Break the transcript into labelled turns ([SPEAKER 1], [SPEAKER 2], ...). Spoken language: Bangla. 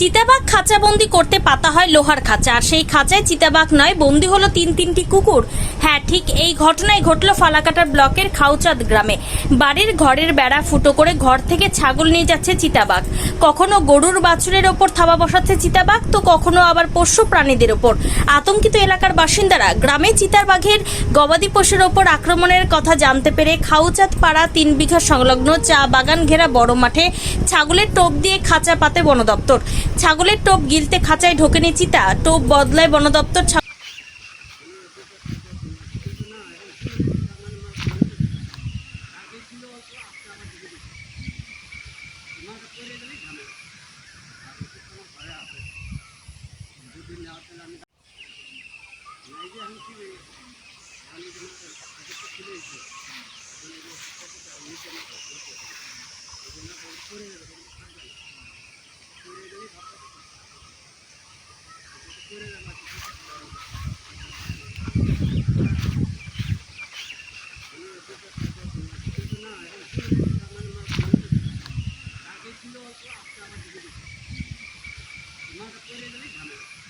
[SPEAKER 1] চিতাবাঘ খাঁচাবন্দি করতে পাতা হয় লোহার খাঁচা। আর সেই খাঁচায় চিতাবাঘ নয়, বন্দি হলো তিন তিনটি কুকুর। হ্যাঁ ঠিক এই ঘটনায় ঘটলো ফালাকাটার ব্লকের খাউচাঁদ গ্রামে। বাড়ির ঘরের বেড়া ফুটো করে ঘর থেকে ছাগল নিয়ে যাচ্ছে চিতাবাঘ। কখনো গরুর বাছুরের ওপর থাবা বসাচ্ছে চিতাবাঘ, তো কখনো আবার পোষ্য প্রাণীদের ওপর। আতঙ্কিত এলাকার বাসিন্দারা, গ্রামে চিতাবাঘের গবাদি পশুর ওপর আক্রমণের কথা জানতে পেরে খাউচাঁদ পাড়া তিন বিঘা সংলগ্ন চা বাগান ঘেরা বড় মাঠে ছাগলের টোপ দিয়ে খাঁচা পাতে বন দপ্তর ছাগলের টোপ গিলতে খাঁচায় ঢোকেনি চিতা টোপ বদলায় বনদপ্তর Gracias. ছিল অল্প আস্তে আমার দিকে। দিচ্ছে মাথা করে গেলে ঝামেলা